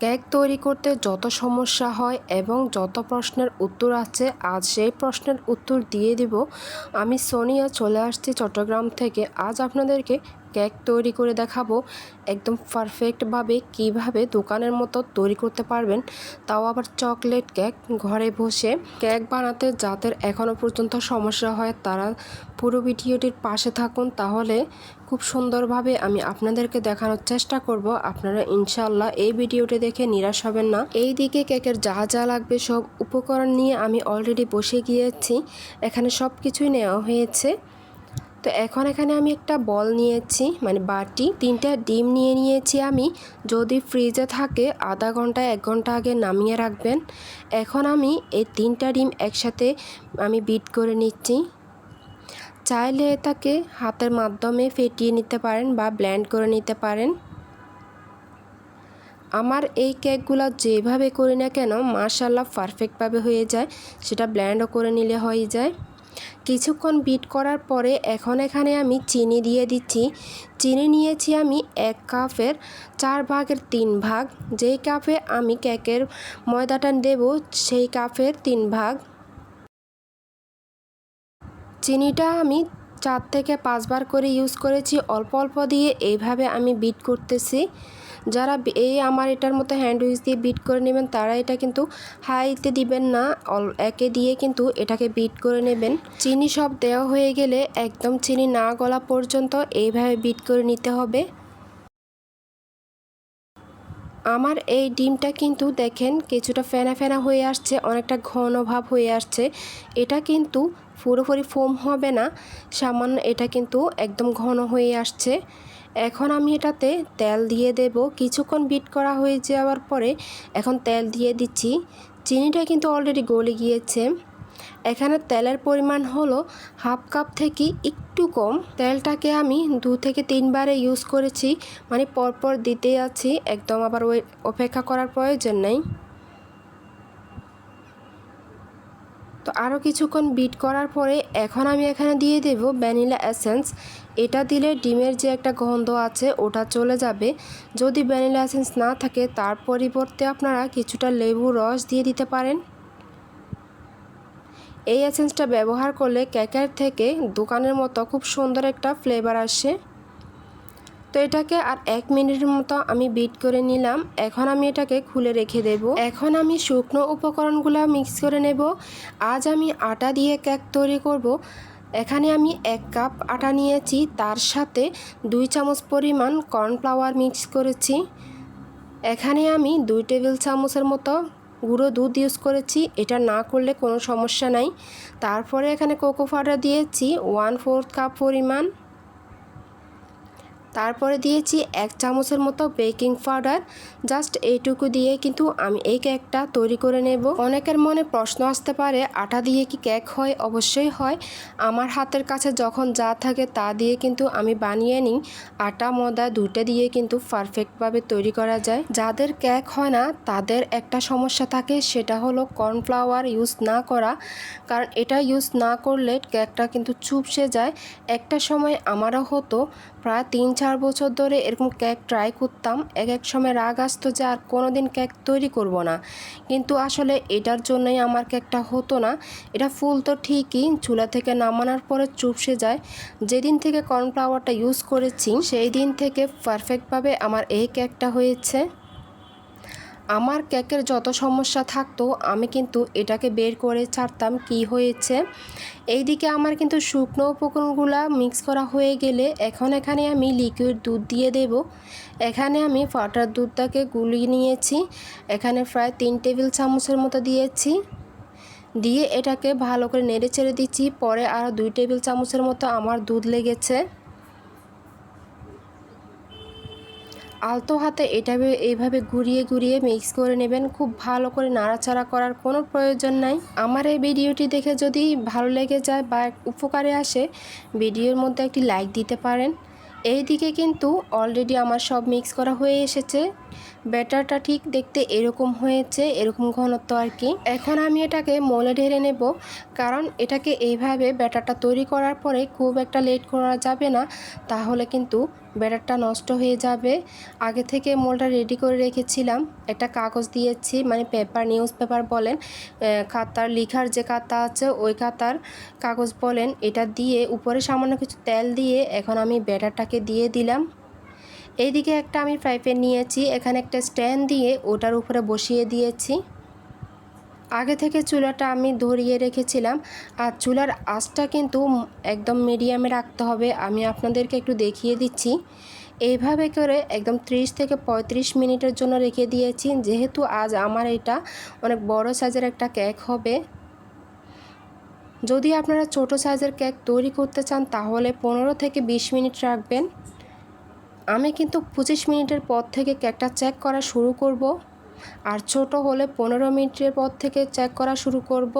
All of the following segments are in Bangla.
কেক তৈরি করতে যত সমস্যা হয় এবং যত প্রশ্নের উত্তর আছে, আজ সেই প্রশ্নের উত্তর দিয়ে দিব। আমি সোনিয়া চলে আসছি চট্টগ্রাম থেকে। আজ আপনাদেরকে কেক তৈরি করে দেখাবো একদম পারফেক্টভাবে কীভাবে দোকানের মতো তৈরি করতে পারবেন। তাও আবার চকলেট কেক ঘরে বসে কেক বানাতে যাদের এখনও পর্যন্ত সমস্যা হয় তারা পুরো ভিডিওটির পাশে থাকুন। তাহলে খুব সুন্দরভাবে আমি আপনাদেরকে দেখানোর চেষ্টা করব। আপনারা ইনশাল্লাহ এই ভিডিওটি দেখে নিরাশ হবেন না। এই দিকে কেকের যা যা লাগবে সব উপকরণ নিয়ে আমি অলরেডি বসে গিয়েছি। এখানে সব কিছুই নেওয়া হয়েছে। তো এখন এখানে আমি একটা বল নিয়েছি মানে বাটি, তিনটা ডিম নিয়ে নিয়েছি আমি। যদি ফ্রিজে থাকে, আধা ঘণ্টা, এক ঘণ্টা আগে নামিয়ে রাখবেন। এখন আমি এই তিনটা ডিম একসাথে আমি বিট করে নিচ্ছি। চাইলে এটাকে হাতের মাধ্যমে ফেটিয়ে নিতে পারেন বা ব্ল্যান্ড করে নিতে পারেন। আমার এই কেকগুলো যেভাবে করি না কেন মার্শাল্লাহ পারফেক্টভাবে হয়ে যায়। সেটা ব্ল্যান্ডও করে নিলে হয়ে যায়। কিছুক্ষণ বিট করার পরে এখন এখানে আমি চিনি দিয়ে দিচ্ছি। চিনি নিয়েছি আমি এক কাপের, চার ভাগের তিন ভাগ। যেই কাপে আমি কেকের ময়দাটা দেব, সেই কাপের তিন ভাগ। চিনিটা আমি চার থেকে পাঁচবার করে ইউজ করেছি। অল্প অল্প দিয়ে এইভাবে আমি বিট করতেছি। যারা এই আমার এটার মতো হ্যান্ড উইচ দিয়ে বিট করে নেবেন, তারা এটা কিন্তু হাইতে দিবেন না। একে দিয়ে কিন্তু এটাকে বিট করে নেবেন। চিনি সব দেওয়া হয়ে গেলে একদম চিনি না গলা পর্যন্ত এইভাবে বিট করে নিতে হবে। আমার এই ডিমটা কিন্তু দেখেন কিছুটা ফেনা ফেনা হয়ে আসছে, অনেকটা ঘন ভাব হয়ে আসছে। এটা কিন্তু পুরোপুরি ফোম হবে না, সামান্য এটা কিন্তু একদম ঘন হয়ে আসছে। এখন আমি এটাতে তেল দিয়ে দেব। কিছুক্ষণ বিট করা হয়ে যাওয়ার পরে এখন তেল দিয়ে দিচ্ছি। চিনিটা কিন্তু অলরেডি গলে গিয়েছে। এখানে তেলের পরিমাণ হলো হাফ কাপ থেকে একটু কম। তেলটাকে আমি দু থেকে তিনবারে ইউজ করেছি। মানে পরপর দিতে আছি। একদম আবার ওই অপেক্ষা করার প্রয়োজন নেই। আরও কিছুক্ষণ বিট করার পরে এখন আমি এখানে দিয়ে দেব ভ্যানিলা এসেন্স এটা দিলে ডিমের যে একটা গন্ধ আছে, ওটা চলে যাবে। যদি ভ্যানিলা এসেন্স না থাকে, তার পরিবর্তে আপনারা কিছুটা লেবু রস দিয়ে দিতে পারেন। এই এসেন্সটা ব্যবহার করলে কেকের থেকে দোকানের মতো খুব সুন্দর একটা ফ্লেভার আসে। তো এটাকে আর এক মিনিটের মতো আমি বিট করে নিলাম। এখন আমি এটাকে খুলে রেখে দেব। এখন আমি শুকনো উপকরণগুলো মিক্স করে নেব। আজ আমি আটা দিয়ে কেক তৈরি করব। এখানে আমি এক কাপ আটা নিয়েছি। তার সাথে দুই চামচ পরিমাণ কর্নফ্লাওয়ার মিক্স করেছি। এখানে আমি দুই টেবিল চামচের মতো গুঁড়ো দুধ ইউজ করেছি। এটা না করলে কোনো সমস্যা নাই। তারপরে এখানে কোকো পাউডার দিয়েছি। ওয়ান ফোর্থ কাপ পরিমাণ তারপরে দিয়েছি এক চামচের মতো বেকিং পাউডার। জাস্ট এইটুকু দিয়ে কিন্তু আমি এই কেকটা তৈরি করে নেব। অনেকের মনে প্রশ্ন আসতে পারে, আটা দিয়ে কি কেক হয়? অবশ্যই হয়। আমার হাতের কাছে যখন যা থাকে তা দিয়ে কিন্তু আমি বানিয়ে নিই। আটা, ময়দা দুটো দিয়ে কিন্তু পারফেক্টভাবে তৈরি করা যায়। যাদের কেক হয় না, তাদের একটা সমস্যা থাকে, সেটা হলো কর্নফ্লাওয়ার ইউজ না করা। কারণ এটা ইউজ না করলে কেকটা কিন্তু চুপসে যায়। একটা সময় আমারও হতো, প্রায় তিন চার বছর ধরে এরকম কেক ট্রাই করতাম। এক এক সময় রাগ আসতো যে আর কোনো দিন কেক তৈরি করব না। কিন্তু আসলে এটার জন্যই আমার কেকটা হতো না। এটা ফুল তো ঠিকই, চুলা থেকে নামানোর পরে চুপসে যায়। যেদিন থেকে কর্নফ্লাওয়ারটা ইউজ করেছি সেই দিন থেকে পারফেক্টভাবে আমার এই কেকটা হয়েছে। আমার কেকের যত সমস্যা থাকতো, আমি কিন্তু এটাকে বের করে ছাড়তাম কি হয়েছে। এইদিকে আমার কিন্তু শুকনো উপকরণগুলো মিক্স করা হয়ে গেলে এখন এখানে আমি লিকুইড দুধ দিয়ে দেব। এখানে আমি ফাটার দুধটাকে গুলিয়ে নিয়েছি। এখানে প্রায় তিন টেবিল চামচের মতো দিয়েছি। দিয়ে এটাকে ভালো করে নেড়ে ছেড়ে দিচ্ছি। পরে আরও দুই টেবিল চামচের মতো আমার দুধ লেগেছে। আলতো হাতে এটা এইভাবে ঘুরিয়ে ঘুরিয়ে মিক্স করে নেবেন। খুব ভালো করে নাড়াচাড়া করার কোনো প্রয়োজন নাই। আমার এই ভিডিওটি দেখে যদি ভালো লেগে যায় বা উপকারে আসে, ভিডিওর মধ্যে একটি লাইক দিতে পারেন। এই দিকে কিন্তু অলরেডি আমার সব মিক্স করা হয়ে এসেছে। ব্যাটারটা ঠিক দেখতে এরকম হয়েছে, এরকম ঘনত্ব আর কি। এখন আমি এটাকে মলে ঢেলে নেব, কারণ এটাকে এইভাবে ব্যাটারটা তৈরি করার পরে খুব একটা লেট করা যাবে না, তাহলে কিন্তু ব্যাটারটা নষ্ট হয়ে যাবে। আগে থেকে মোলটা রেডি করে রেখেছিলাম, একটা কাগজ দিয়েছি মানে পেপার, নিউজ পেপার বলেন খাতার, লিখার যে খাতা আছে, ওই খাতার কাগজ বলেন, এটা দিয়ে উপরে সামান্য কিছু তেল দিয়ে এখন আমি ব্যাটারটাকে দিয়ে দিলাম। এইদিকে একটা আমি ফ্রাই প্যান নিয়েছি, এখানে একটা স্ট্যান্ড দিয়ে ওটার উপরে বসিয়ে দিয়েছি। আগে থেকে চুলাটা আমি ধরিয়ে রেখেছিলাম, আর চুলার আঁচটা কিন্তু একদম মিডিয়ামে রাখতে হবে। আমি আপনাদেরকে একটু দেখিয়ে দিচ্ছি। এইভাবে করে একদম 30 থেকে 35 মিনিটের জন্য রেখে দিয়েছি। যেহেতু আজ আমার এটা অনেক বড় সাইজের একটা কেক হবে। যদি আপনারা ছোট সাইজের কেক তৈরি করতে চান, তাহলে পনেরো থেকে 20 মিনিট রাখবেন। আমি কিন্তু পঁচিশ মিনিটের পর থেকে কেকটা চেক করা শুরু করব। আর ছোট হলে পনেরো মিনিটের পর থেকে চেক করা শুরু করব।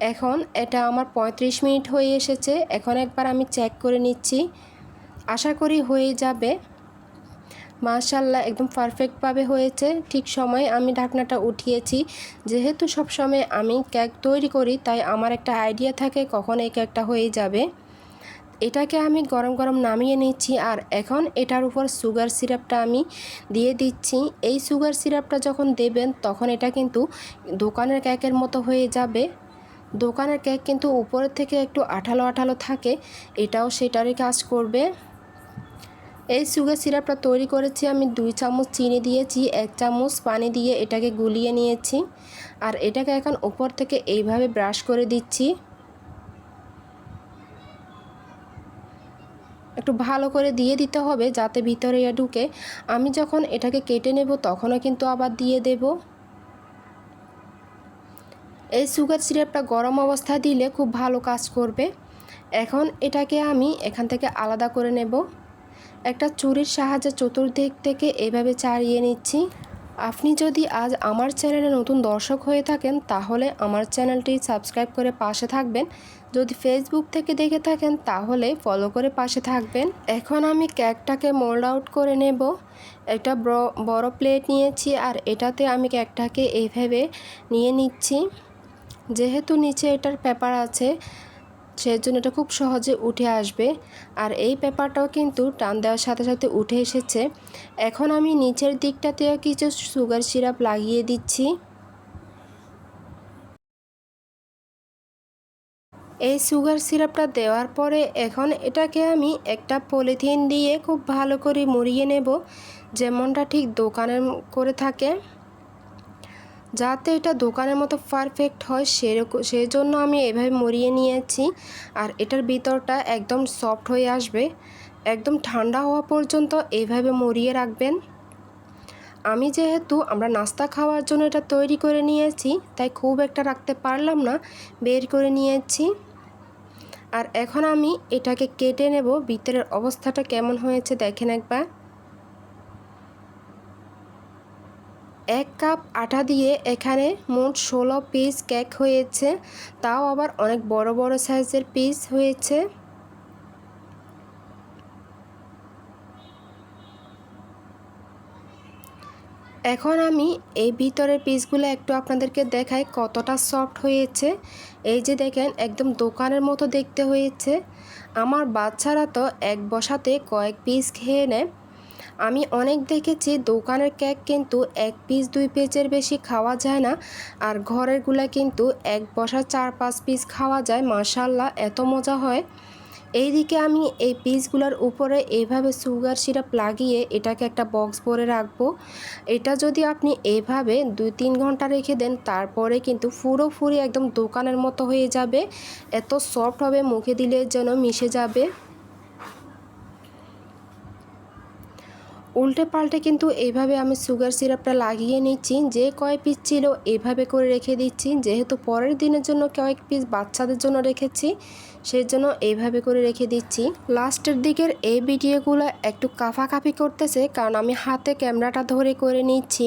এখন এটা আমার ৩৫ মিনিট হয়ে এসেছে। এখন একবার আমি চেক করে নিচ্ছি। আশা করি হয়ে যাবে। মাশাল্লাহ একদম পারফেক্টভাবে হয়েছে। ঠিক সময়ে আমি ঢাকনাটা উঠিয়েছি। যেহেতু সব সময় আমি কেক তৈরি করি, তাই আমার একটা আইডিয়া থাকে কখন এই কেকটা হয়ে যাবে। এটাকে আমি গরম গরম নামিয়ে নিচ্ছি আর এখন এটার উপর সুগার সিরাপটা আমি দিয়ে দিচ্ছি। এই সুগার সিরাপটা যখন দেবেন, তখন এটা কিন্তু দোকানের কেকের মতো হয়ে যাবে। দোকানের কেক কিন্তু উপরের থেকে একটু আঠালো আঠালো থাকে, এটাও সেটারই কাজ করবে। এই সুগার সিরাপটা তৈরি করেছি আমি দুই চামচ চিনি দিয়েছি, এক চামচ পানি দিয়ে এটাকে গুলিয়ে নিয়েছি। আর এটাকে এখন উপর থেকে এইভাবে ব্রাশ করে দিচ্ছি। একটু ভালো করে দিয়ে দিতে হবে যাতে ভিতরে ঢুকে। আমি যখন এটাকে কেটে নেব তখনও কিন্তু আবার দিয়ে দেব। এই সুগার সিরাপটা গরম অবস্থায় দিলে খুব ভালো কাজ করবে। এখন এটাকে আমি এখান থেকে আলাদা করে নেব। একটা চুরির সাহায্যে চতুর্দিক থেকে এভাবে চাড়িয়ে নিচ্ছি। আপনি যদি আজ আমার চ্যানেলে নতুন দর্শক হয়ে থাকেন, তাহলে আমার চ্যানেলটি সাবস্ক্রাইব করে পাশে থাকবেন। যদি ফেসবুক থেকে দেখে থাকেন, তাহলে ফলো করে পাশে থাকবেন। এখন আমি কেকটাকে মোল্ড আউট করে নেব। একটা বড় প্লেট নিয়েছি, আর এটাতে আমি কেকটাকে এইভাবে নিয়ে নিচ্ছি। যেহেতু নিচে এটার পেপার আছে সেজন্য এটা খুব সহজে উঠে আসবে। আর এই পেপারটাও কিন্তু টান দেওয়ার সাথে সাথে উঠে এসেছে। এখন আমি নিচের দিকটাতেও কিছু সুগার সিরাপ লাগিয়ে দিচ্ছি। এই সুগার সিরাপটা দেওয়ার পরে এখন এটাকে আমি একটা পলিথিন দিয়ে খুব ভালো করে মুড়িয়ে নেব। যেমনটা ঠিক দোকানের করে থাকে। যাতে এটা দোকানের মতো পারফেক্ট হয়, সেরকম সেই জন্য আমি এভাবে মরিয়ে নিয়েছি। আর এটার ভিতরটা একদম সফট হয়ে আসবে। একদম ঠান্ডা হওয়া পর্যন্ত এইভাবে মরিয়ে রাখবেন। আমি যেহেতু আমরা নাস্তা খাওয়ার জন্য এটা তৈরি করে নিয়েছি, তাই খুব একটা রাখতে পারলাম না, বের করে নিয়েছি। আর এখন আমি এটাকে কেটে নেব, ভিতরের অবস্থাটা কেমন হয়েছে দেখেন একবার। এক কাপ আটা দিয়ে এখানে মোট ষোলো পিস কেক হয়েছে। তাও আবার অনেক বড় বড় সাইজের পিস হয়েছে। এখন আমি এই ভিতরের পিসগুলো একটু আপনাদেরকে দেখাই কতটা সফট হয়েছে। এই যে দেখেন, একদম দোকানের মতো দেখতে হয়েছে। আমার বাচ্চারা তো এক বসাতে কয়েক পিস খেয়ে নেয়। আমি অনেক দেখেছি দোকানের কেক কিন্তু এক পিস দুই পিসের বেশি খাওয়া যায় না। আর ঘরেরগুলা কিন্তু এক বসা চার, পাঁচ পিস খাওয়া যায়। মার্শাল্লাহ এত মজা হয়। এইদিকে আমি এই পিসগুলোর উপরে এইভাবে সুগার সিরাপ লাগিয়ে এটাকে একটা বক্স ভরে রাখব। এটা যদি আপনি এইভাবে দুই, তিন ঘণ্টা রেখে দেন, তারপরে কিন্তু পুরোপুরি একদম দোকানের মতো হয়ে যাবে। এত সফট হবে, মুখে দিলে যেন মিশে যাবে। উল্টে পাল্টে কিন্তু এইভাবে আমি সুগার সিরাপটা লাগিয়ে নিচ্ছি, যে কয়েক পিস ছিল এইভাবে করে রেখে দিচ্ছি। যেহেতু পরের দিনের জন্য কয়েক পিস বাচ্চাদের জন্য রেখেছি সেই জন্য এইভাবে করে রেখে দিচ্ছি। লাস্টের দিকের এই ভিডিওগুলো একটু কাফাকাফি করতেছে, কারণ আমি হাতে ক্যামেরাটা ধরে করে নিচ্ছি।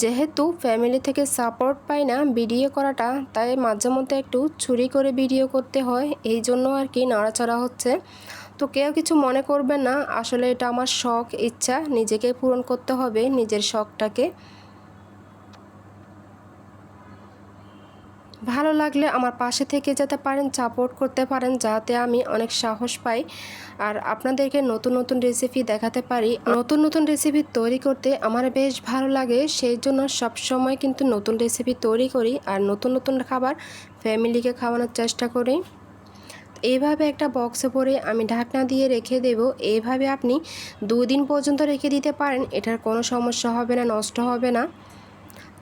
যেহেতু ফ্যামিলি থেকে সাপোর্ট পাই না ভিডিও করাটা, তাই মাঝে মধ্যে একটু ছুরি করে ভিডিও করতে হয় এই জন্য আর কি নড়াচড়া হচ্ছে। তো কেউ কিছু মনে করবে না। আসলে এটা আমার শখ, ইচ্ছা। নিজেকে পূরণ করতে হবে, নিজের শখটাকে। ভালো লাগলে আমার পাশে থেকে যেতে পারেন সাপোর্ট করতে পারেন, যাতে আমি অনেক সাহস পাই। আর আপনাদেরকে নতুন নতুন রেসিপি দেখাতে পারি। নতুন নতুন রেসিপি তৈরি করতে আমার বেশ ভালো লাগে। সেই জন্য সবসময় কিন্তু নতুন রেসিপি তৈরি করি। আর নতুন নতুন খাবার ফ্যামিলিকে খাওয়ানোর চেষ্টা করি। এইভাবে একটা বক্সে পরে আমি ঢাকনা দিয়ে রেখে দেব। এইভাবে আপনি দুদিন পর্যন্ত রেখে দিতে পারেন। এটার কোনো সমস্যা হবে না, নষ্ট হবে না।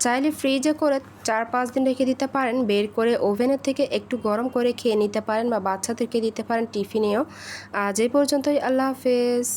চাইলে ফ্রিজে করে চার পাঁচ দিন রেখে দিতে পারেন। বের করে ওভেনের থেকে একটু গরম করে খেয়ে নিতে পারেন বা বাচ্চাদেরকে দিতে পারেন টিফিনেও। আজ এই পর্যন্তই। আল্লাহ হাফেজ।